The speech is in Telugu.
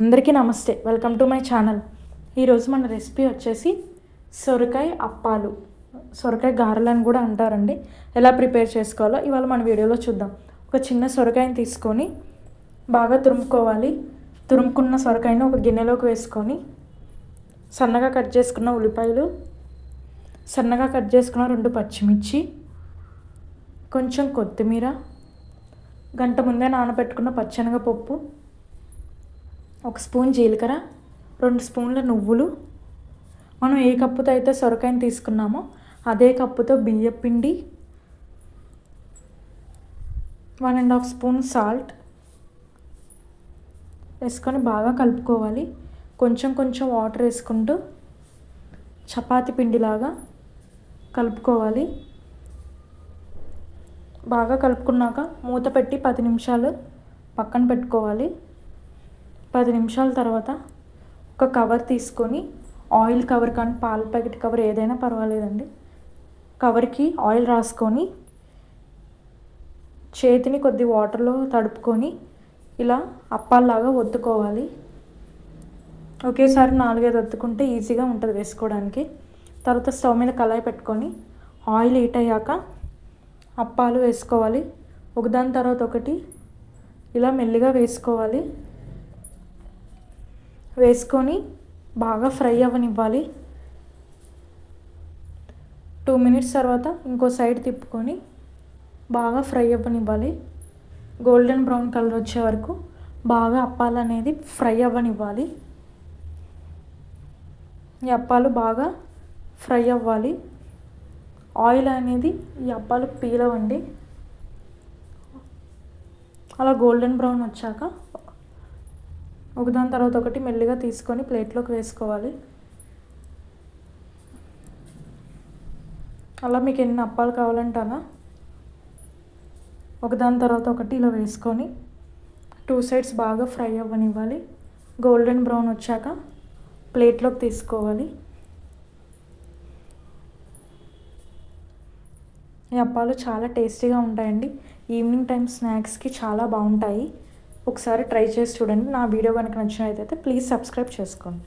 అందరికీ నమస్తే. వెల్కమ్ టు మై ఛానల్ ఈరోజు మన రెసిపీ వచ్చేసి సొరకాయ అప్పాలు. సొరకాయ గారెలని కూడా అంటారండి. ఎలా ప్రిపేర్ చేసుకోవాలో ఇవాళ మన వీడియోలో చూద్దాం. ఒక చిన్న సొరకాయని తీసుకొని బాగా తురుముకోవాలి. తురుముకున్న సొరకాయని ఒక గిన్నెలోకి వేసుకొని సన్నగా కట్ చేసుకున్న ఉల్లిపాయలు సన్నగా కట్ చేసుకున్న రెండు పచ్చిమిర్చి కొంచెం కొత్తిమీర గంట ముందే నానబెట్టుకున్న పచ్చెనగపప్పు ఒక స్పూన్ జీలకర్ర రెండు స్పూన్ల నువ్వులు. మనం ఏ కప్పుతో అయితే సొరకాయని తీసుకున్నామో అదే కప్పుతో బియ్యం పిండి one and half spoon salt వేసుకొని బాగా కలుపుకోవాలి. కొంచెం కొంచెం వాటర్ వేసుకుంటూ చపాతి పిండిలాగా కలుపుకోవాలి. బాగా కలుపుకున్నాక మూత పెట్టి పది నిమిషాలు పక్కన పెట్టుకోవాలి. పది నిమిషాల తర్వాత ఒక కవర్ తీసుకొని ఆయిల్ కవర్ కానీ పాల ప్యాకెట్ కవర్ ఏదైనా పర్వాలేదండి. కవర్కి ఆయిల్ రాసుకొని చేతిని కొద్ది వాటర్లో తడుపుకొని ఇలా అప్పాల్లాగా ఒత్తుకోవాలి. ఒకేసారి నాలుగైదు ఒత్తుకుంటే ఈజీగా ఉంటుంది వేసుకోవడానికి. తర్వాత స్టవ్ మీద కళాయి పెట్టుకొని ఆయిల్ హీట్ అయ్యాక అప్పాలు వేసుకోవాలి. ఒకదాని తర్వాత ఒకటి ఇలా మెల్లిగా వేసుకోవాలి. వేసుకొని బాగా ఫ్రై అవ్వనివ్వాలి. టూ మినిట్స్ తర్వాత ఇంకో సైడ్ తిప్పుకొని బాగా ఫ్రై అవ్వనివ్వాలి. గోల్డెన్ బ్రౌన్ కలర్ వచ్చే వరకు బాగా అప్పాలు అనేది ఫ్రై అవ్వనివ్వాలి. ఈ అప్పాలు బాగా ఫ్రై అవ్వాలి. ఆయిల్ అనేది ఈ అప్పాలు పీలవండి. అలా గోల్డెన్ బ్రౌన్ వచ్చాక ఒకదాని తర్వాత ఒకటి మెల్లిగా తీసుకొని ప్లేట్లోకి వేసుకోవాలి. అలా మీకు ఎన్ని అప్పాలు కావాలంటే అలా ఒకదాని తర్వాత ఒకటి ఇలా వేసుకొని టూ సైడ్స్ బాగా ఫ్రై అవ్వనివ్వాలి. గోల్డెన్ బ్రౌన్ వచ్చాక ప్లేట్లోకి తీసుకోవాలి. ఈ అప్పాలు చాలా టేస్టీగా ఉంటాయండి. ఈవినింగ్ టైం స్నాక్స్కి చాలా బాగుంటాయి. ఒకసారి ట్రై చేసి చూడండి. నా వీడియో కనుక నచ్చినట్లయితే ప్లీజ్ సబ్స్క్రైబ్ చేసుకోండి.